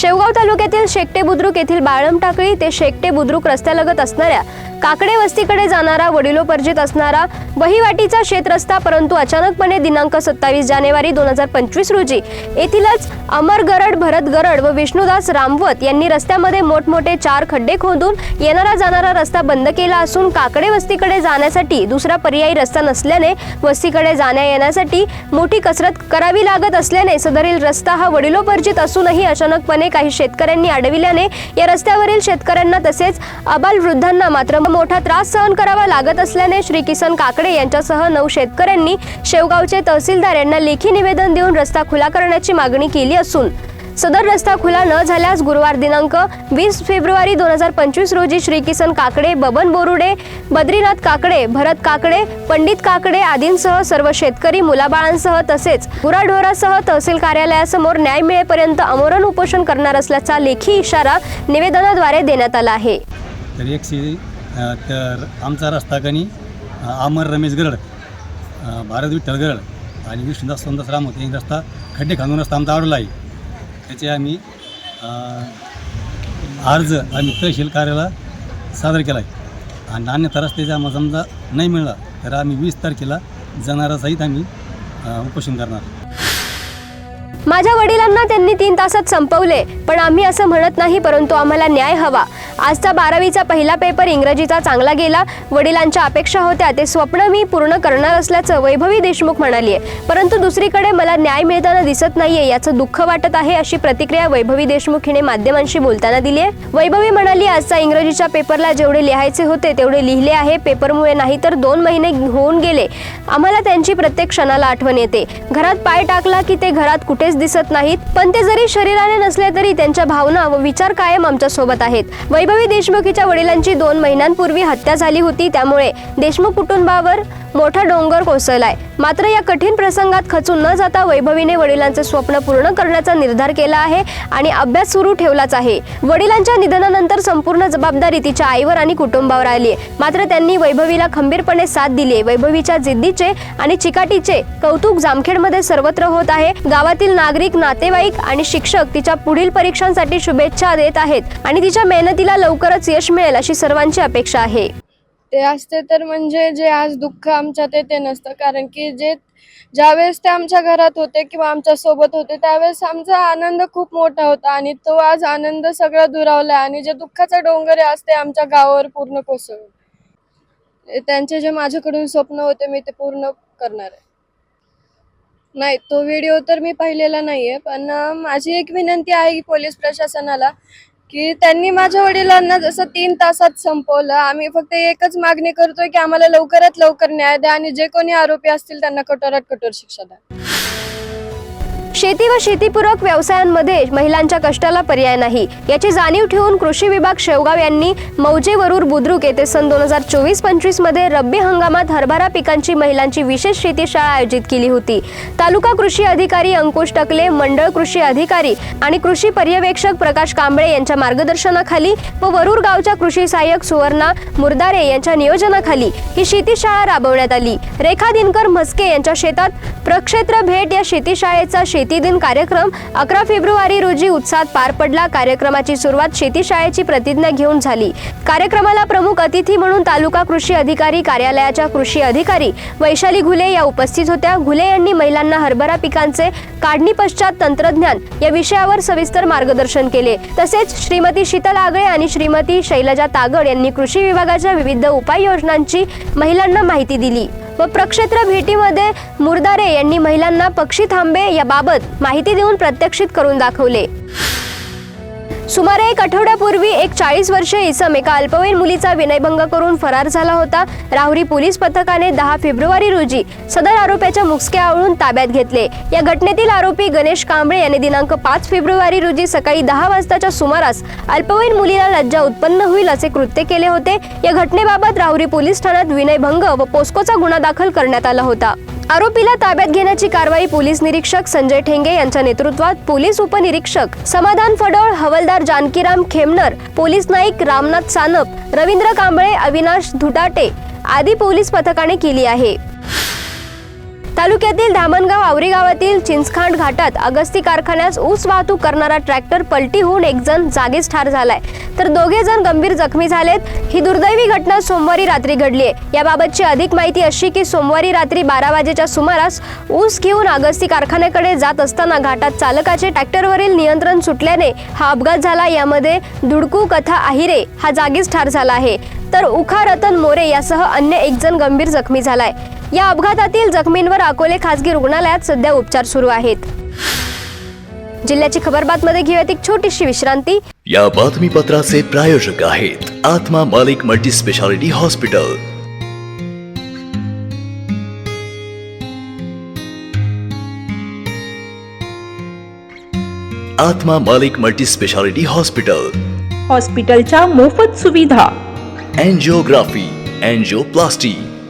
शेवगाव तालुक्यातील शेकटे बुद्रुक येथील बाळम टाकळी ते शेकटे बुद्रुक रस्त्यालगत असणाऱ्या काकडे वस्तीकडे जाणारा वडिलोपर्जित असणारा वहिवाटीचा शेतरस्ता परंतु अचानकपणे दिनांक सत्तावीस जानेवारी दोन हजार पंचवीस रोजी येथीलच अमर गरड भरत गरड व विष्णुदास रामवत यांनी रस्त्यामध्ये मोठमोठे चार खड्डे खोदून येणारा जाणारा रस्ता बंद केला असून काकडे वस्तीकडे जाण्यासाठी दुसरा पर्यायी रस्ता नसल्याने वस्तीकडे जाण्या येण्यासाठी मोठी कसरत करावी लागत असल्याने सदरील रस्ता हा वडिलोपर्जित असूनही अचानकपणे काही शेतकऱ्यांनी अडविल्याने या रस्त्यावरील शेतकऱ्यांना तसेच अबाल वृद्धांना मात्र मोठा त्रास सहन करावा लागत असल्याने श्री किसन काकडे यांच्यासह नऊ शेतकऱ्यांनी शेवगावचे तहसीलदार यांना लेखी निवेदन देऊन रस्ता खुला करण्याची मागणी केली असून सदर रस्ता खुला न झाल्यास गुरुवार दिनांक वीस फेब्रुवारी दोन हजार पंचवीस रोजी श्री किसन काकडे बबन बोरुडे बद्रीनाथ काकडे भरत काकडे पंडित काकडे आदींसह सर्व शेतकरी मुलाबाळांसह तसेच गुराढोरासह तहसील कार्यालयासमोर न्याय मिळेपर्यंत अमोरण उपोषण करणार असल्याचा लेखी इशारा निवेदनाद्वारे देण्यात आला आहे. तर एक सी तर आमचा रस्ता कनी अमर रमेश गरड भारत विठ्ठल गरड आणि विष्णुदास सोमदास राम होते रस्ता खड्डे खांदून रस्ता आमचा अडवला आहे. त्याचे आम्ही अर्ज आम्ही तहसील कार्याला सादर केला आहे आणि अन्यथा रस्त्याचा आम्हाला समजा नाही मिळाला तर आम्ही वीस तारखेला जाणारासहित आम्ही उपोषण करणार. माझ्या वडिलांना त्यांनी तीन तासात संपवले. पण आम्ही असं म्हणत नाही परंतु आम्हाला न्याय हवा. आजचा बारावीचा पहिला पेपर इंग्रजीचा चांगला गेला. वडिलांच्या अपेक्षा होत्या ते स्वप्न मी पूर्ण करणार असल्याचं वैभवी देशमुख म्हणाली आहे परंतु दुसरीकडे मला न्याय मिळताना दिसत नाहीये याचं दुःख वाटत आहे अशी प्रतिक्रिया वैभवी देशमुख हिने माध्यमांशी बोलताना दिली आहे वैभवी म्हणाली आजचा इंग्रजीच्या पेपरला जेवढे लिहायचे होते तेवढे लिहिले आहे. पेपरमुळे नाही तर दोन महिने होऊन गेले. आम्हाला त्यांची प्रत्येक क्षणाला आठवण येते. घरात पाय टाकला की ते घरात कुठेच दिसत नाहीत. पण ते जरी शरीराने नसले तरी त्यांच्या भावना व विचार कायम आमच्यासोबत आहेत. वैभवी देशमुखीच्या वडिलांची दोन महिन्यांपूर्वी हत्या झाली होती. त्यामुळे देशमुख कुटुंबावर मोठा डोंगर कोसळलाय. मात्र या कठीण प्रसंगात खचून न जाता वैभवीने वडिलांचे स्वप्न पूर्ण करण्याचा निर्धार केला आहे आणि अभ्यास सुरू ठेवलाच आहे. वडिलांच्या निधनानंतर संपूर्ण जबाबदारी तिच्या आईवर आणि कुटुंबावर आली आहे मात्र त्यांनी वैभवीला खंबीरपणे साथ दिली वैभवीच्या जिद्दीचे आणि चिकाटीचे कौतुक जामखेडमध्ये सर्वत्र होत आहे. गावातील नागरिक नातेवाईक आणि शिक्षक तिच्या पुढील परीक्षांसाठी शुभेच्छा देत आहेत आणि तिच्या मेहनतीला लवकरच यश मिळेल अशी सर्वांची अपेक्षा आहे. ते असते तर म्हणजे जे आज दुःख आमच्या ते ते नसतं. कारण की जे ज्यावेळेस ते आमच्या घरात होते किंवा आमच्यासोबत होते त्यावेळेस आमचा आनंद खूप मोठा होता आणि तो आज आनंद सगळा दुरावला आणि जे दुःखाचा डोंगर आहे आज ते आमच्या गावावर पूर्ण कोसळून. त्यांचे जे माझ्याकडून स्वप्न होते मी ते पूर्ण करणार आहे. नाही तो व्हिडिओ तर मी पाहिलेला नाहीये पण माझी एक विनंती आहे की पोलीस प्रशासनाला की त्यांनी माझ्या वडिलांना जसं तीन तासात संपवलं आम्ही फक्त एकच मागणी करतोय की आम्हाला लवकरात लवकर न्याय द्या आणि जे कोणी आरोपी असतील त्यांना कठोरात कठोर शिक्षा द्या. शेती व शेतीपूरक व्यवसायांमध्ये महिलांच्या कष्टाला पर्याय नाही. याची जाणीव ठेवून कृषी विभाग शेवगाव यांनी मौजे वरूर बुद्रुक येथे सन दोन हजार चोवीस पंचवीसमध्ये रब्बी हंगामात हरभरा पिकांची महिलांची विशेष शेतीशाळा आयोजित केली होती. तालुका कृषी अधिकारी अंकुश टकले मंडळ कृषी अधिकारी आणि कृषी पर्यवेक्षक प्रकाश कांबळे यांच्या मार्गदर्शनाखाली व वरूर गावच्या कृषी सहाय्यक सुवर्णा मुरदारे यांच्या नियोजनाखाली ही शेतीशाळा राबवण्यात आली. रेखा दिनकर म्हस्के यांच्या शेतात प्रक्षेत्र भेट या शेतीशाळेचा शेती दिन कार्यक्रम. अकरा फेब्रुवारी रोजी उत्साहात पार पडला. कार्यक्रमाची सुरुवात शेतीशाळेची प्रतिज्ञा घेऊन झाली. कार्यक्रमाला प्रमुख अतिथी म्हणून तालुका कृषी अधिकारी कार्यालयाच्या कृषी अधिकारी वैशाली घुले या उपस्थित होत्या. घुले यांनी महिलांना हरभरा पिकांचे काढणी पश्चात तंत्रज्ञान या विषयावर सविस्तर मार्गदर्शन केले. तसेच श्रीमती शीतल आगळे आणि श्रीमती शैलजा तागड यांनी कृषी विभागाच्या विविध उपाययोजनांची महिलांना माहिती दिली. व प्रक्षेत्र भेटीमध्ये मुरदारे यांनी महिलांना पक्षी थांबे याबाबत माहिती देऊन प्रत्यक्षित करून दाखवले. सुमारे एक आठवड्यापूर्वी एक चाळीस वर्षे इसम एका अल्पवयीन मुलीचा विनयभंग करून फरार झाला होता. राहुरी पोलीस पथकाने दहा फेब्रुवारी रोजी सदर आरोपीच्या मुसके आवळून ताब्यात घेतले. या घटनेतील आरोपी गणेश कांबळे यांनी दिनांक पाच फेब्रुवारी रोजी सकाळी दहा वाजताच्या सुमारास अल्पवयीन मुलीला लज्जा उत्पन्न होईल असे कृत्य केले होते. या घटनेबाबत राहुरी पोलीस ठाण्यात विनयभंग व पोस्कोचा गुन्हा दाखल करण्यात आला होता. आरोपीला ताब्यात घेण्याची कारवाई पोलीस निरीक्षक संजय ठेंगे यांच्या नेतृत्वात पोलीस उपनिरीक्षक समाधान फडोळ हवलदार जानकीराम खेमनर पोलीस नाईक रामनाथ सानप रवींद्र कांबळे अविनाश धुटाटे आदी पोलीस पथकाने केली आहे. तालुक्यातील धामणगाव आवरी गावातील चिंचखांड घाटात अगस्ती कारखान्यास ऊस वाहतूक करणारा ट्रॅक्टर पलटी होऊन एक जण जागीच ठार झालाय. तर दोघे जण गंभीर जखमी झालेत. ही दुर्दैवी घटना सोमवारी रात्री घडली आहे. याबाबतची अधिक माहिती अशी की सोमवारी रात्री बारा वाजेच्या सुमारास ऊस घेऊन अगस्ती कारखान्याकडे जात असताना घाटात चालकाचे ट्रॅक्टरवरील नियंत्रण सुटल्याने हा अपघात झाला. यामध्ये दुडकू कथा आहिरे हा जागीच ठार झाला आहे. तर उखा रतन मोरे यासह अन्य एक जण गंभीर जखमी झालाय. या अपघातातील जखमींवर अकोले खासगी रुग्णालयात सध्या उपचार सुरू आहेत. जिल्ह्याची खबर बातमध्ये घेऊयात एक छोटीशी विश्रांती. या बातमीपत्राचे प्रायोजक आहेत आत्मा मालिक मल्टी स्पेशालिटी हॉस्पिटल. आत्मा मालिक मल्टी स्पेशालिटी हॉस्पिटल. हॉस्पिटलच्या मोफत सुविधा. एन्जिओग्राफी एन्जिओप्लास्टी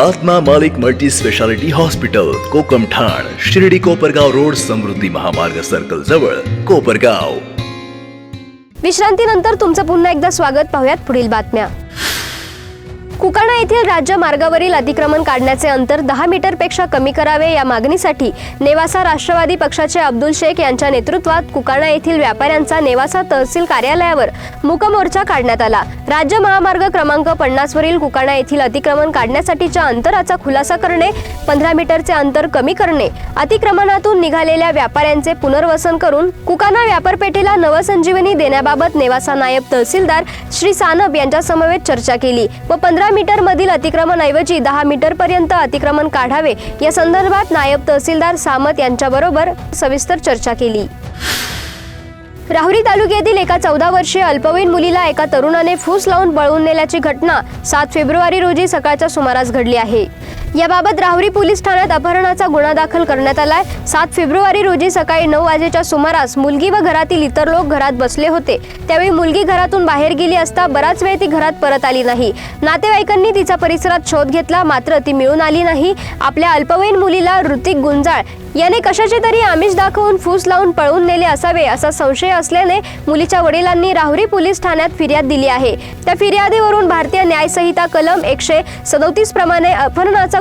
आत्मा मालिक मल्टी स्पेशालिटी हॉस्पिटल कोकम ठाण शिर्डी कोपरगाव रोड समृद्धी महामार्ग सर्कल जवळ कोपरगाव. विश्रांतीनंतर तुमचं पुन्हा एकदा स्वागत. पाहूयात पुढील बातम्या. कुकाणा येथील राज्य मार्गावरील अतिक्रमण काढण्याचे अंतर दहा मीटरपेक्षा कमी करावे या मागणीसाठी नेवासा राष्ट्रवादी पक्षाचे अब्दुल शेख यांच्या नेतृत्वात कुकाणा येथील व्यापाऱ्यांचा नेवासा तहसील कार्यालयावर मुकमोर्चा काढण्यात आला. राज्य महामार्ग क्रमांक पन्नासवरील कुकाणा येथील अतिक्रमण काढण्यासाठीच्या अंतराचा खुलासा करणे पंधरा मीटरचे अंतर कमी करणे अतिक्रमणातून निघालेल्या व्यापाऱ्यांचे पुनर्वसन करून कुकाणा व्यापारपेठेला नवसंजीवनी देण्याबाबत नेवासा नायब तहसीलदार श्री सानब यांच्या समवेत चर्चा केली व पंधरा मीटर मधील दहा मीटर पर्यंत अतिक्रमण काढावे या संदर्भात नायब तहसीलदार सामत यांच्याबरोबर सविस्तर चर्चा केली. राहुरी तालुक्यातील एका चौदा वर्षीय अल्पवयीन मुलीला एका तरुणाने फूस लावून पळवून नेल्याची घटना सात फेब्रुवारी रोजी सकाळच्या सुमारास घडली आहे. याबाबत राहुरी पोलीस ठाण्यात अपहरणाचा गुन्हा दाखल करण्यात आलाय. सात फेब्रुवारी रोजी सकाळी नऊ वाजेच्या सुमारास मुलगी व घरातील इतर लोक घरात बसले होते. त्यावेळी मुलगी घरातून बाहेर गेली असता बराच वेळ ती घरात परत आली नाही. नातेवाईकांनी तिचा परिसरात शोध घेतला मात्र ती मिळून आली नाही. आपल्या अल्पवयीन मुलीला ऋतिक गुंजाळ. याने कशाचे तरी आमिष दाखवून फूस लावून पळवून नेले असावे असा संशय असल्याने मुलीच्या वडिलांनी राहुरी पोलीस ठाण्यात फिर्याद दिली आहे. त्या फिर्यादीवरून भारतीय न्यायसंहिता कलम एकशे सदोतीस प्रमाणे अपहरणाचा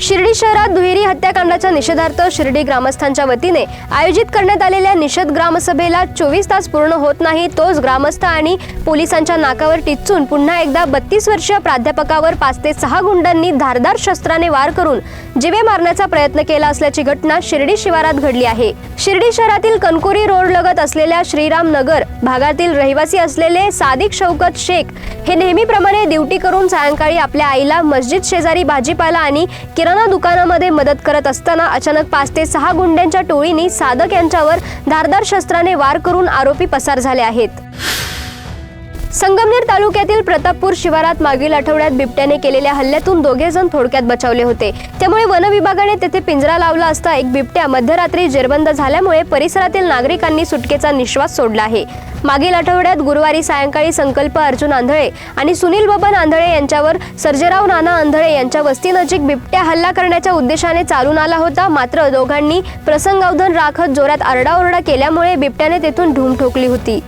शिर्डी शहरात दुहेरी हत्याकांडाच्या निषेधार्थ शिर्डी ग्रामस्थांच्या वतीने आयोजित करण्यात आलेल्या निषेध ग्रामसभेला चोवीस तास पूर्ण होत नाही तोच ग्रामस्थ आणि पोलिसांच्या नाकावर टिचून पुन्हा एकदा बत्तीस वर्षीय प्राध्यापकावर पाच ते सहा गुंडांनी धारदार शस्त्राने वार करून जिवे मारण्याचा प्रयत्न केला असल्याची घटना शिर्डी शिवारात घडली आहे. शिर्डी शहरातील कणकोरी रोड लगत असलेल्या श्रीराम नगर भागातील रहिवासी असलेले सादिक शौकत शेख हे नेहमीप्रमाणे ड्युटी करून सायंकाळी आपल्या आईला मस्जिद शेजारी भाजीपाला आणि किराणा दुकानामध्ये मदत करत असताना अचानक पाच ते सहा गुंड्यांच्या टोळीने साधक यांच्यावर धारदार शस्त्राने वार करून आरोपी पसार झाले आहेत. संगमनेर तालुक्यातील प्रतापपूर शिवारात मागील आठवड्यात बिबट्याने केलेल्या हल्ल्यातून दोघे जण थोडक्यात बचावले होते. त्यामुळे वन विभागाने तेथे पिंजरा लावला असता एक बिबट्या मध्यरात्री जेरबंद झाल्यामुळे परिसरातील नागरिकांनी सुटकेचा निश्वास सोडला आहे. मागील आठवड्यात गुरुवारी सायंकाळी संकल्प अर्जुन आंधळे आणि सुनील बबन आंधळे यांच्यावर सर्जेराव नाना आंधळे यांच्या वस्तीनजीक बिबट्या हल्ला करण्याच्या उद्देशाने चालून आला होता. मात्र दोघांनी प्रसंगावधन राखत जोरात आरडाओरडा केल्यामुळे बिबट्याने तेथून ढूम ठोकली होती.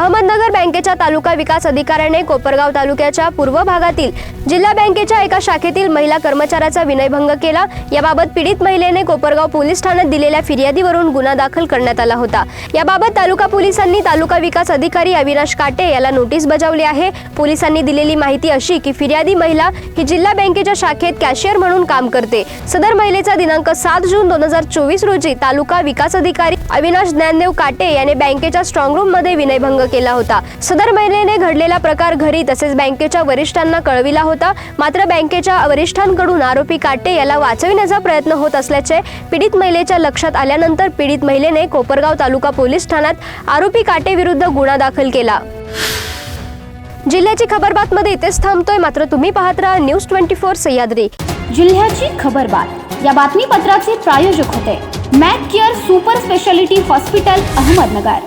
अहमदनगर बँकेच्या तालुका विकास अधिकाऱ्याने कोपरगाव तालुक्याच्या पूर्व भागातील जिल्हा बँकेच्या एका शाखेतील महिला कर्मचाऱ्याचा विनयभंग केला. याबाबत पीडित महिलेने कोपरगाव पोलीस ठाण्यात दिलेल्या फिर्यादीवरून गुन्हा दाखल करण्यात आला होता. याबाबत तालुका पोलिसांनी तालुका विकास अधिकारी अविनाश काटे याला नोटीस बजावली आहे. पोलिसांनी दिलेली माहिती अशी की फिर्यादी महिला ही जिल्हा बँकेच्या शाखेत कॅशियर म्हणून काम करते. सदर महिलेचा दिनांक सात जून दोन हजार चोवीस रोजी तालुका विकास अधिकारी अविनाश ज्ञानदेव काटे याने बँकेच्या स्ट्रॉंग रूममध्ये विनयभंग केला होता. सदर महिलेने घडलेला प्रकार घरी तसेच बँकेच्या वरिष्ठांना कळविला होता. मात्र बँकेच्या वरिष्ठांकडून आरोपी काटे याला वाचविण्याचा प्रयत्न होत असल्याचे पीडित महिलेच्या लक्षात आल्यानंतर पीडित महिलेने कोपरगाव तालुका पोलीस ठाण्यात आरोपी काटे विरुद्ध गुन्हा दाखल केला. जिल्ह्याची खबर बातमध्ये इथेच थांबतोय. मात्र तुम्ही पाहत राहा न्यूज ट्वेंटी फोर सह्याद्री. जिल्ह्याची खबरबात या बातमीपत्राचे प्रायोजक होते. Mac Care super speciality hospital Ahmednagar.